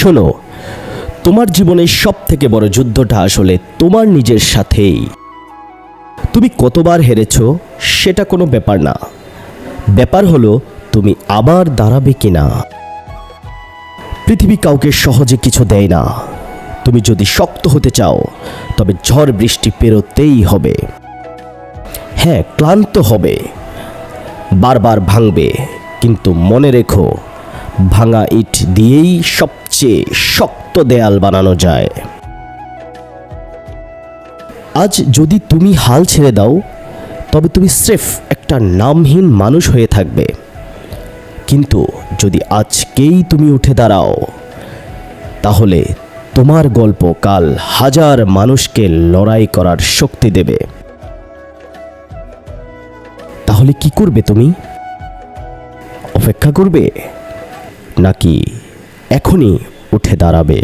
শোনো, তোমার জীবনের সব থেকে বড় যুদ্ধটা আসলে তোমার নিজের সাথেই। তুমি কতবার হেরেছ সেটা কোনো ব্যাপার না। ব্যাপার হলো, তুমি আবার দাঁড়াবে কিনা। পৃথিবী কাউকে সহজে কিছু দেয় না। তুমি যদি শক্ত হতে চাও, তবে ঝড় বৃষ্টি পেরোতেই হবে। হ্যাঁ ক্লান্ত হবে। বারবার ভাঙবে, কিন্তু মনে রেখো ভাঙা ইট দিয়েই সবচেয়ে শক্ত দেয়াল বানানো যায়। আজ যদি তুমি হাল ছেড়ে দাও, তবে তুমি স্রেফ একটা নামহীন মানুষ হয়ে থাকবে। কিন্তু যদি আজকেই তুমি উঠে দাঁড়াও, তাহলে তোমার গল্প কাল হাজার মানুষকে লড়াই করার শক্তি দেবে। তাহলে কি করবে তুমি? অপেক্ষা করবে? নাকি এখনই উঠে দাঁড়াবে?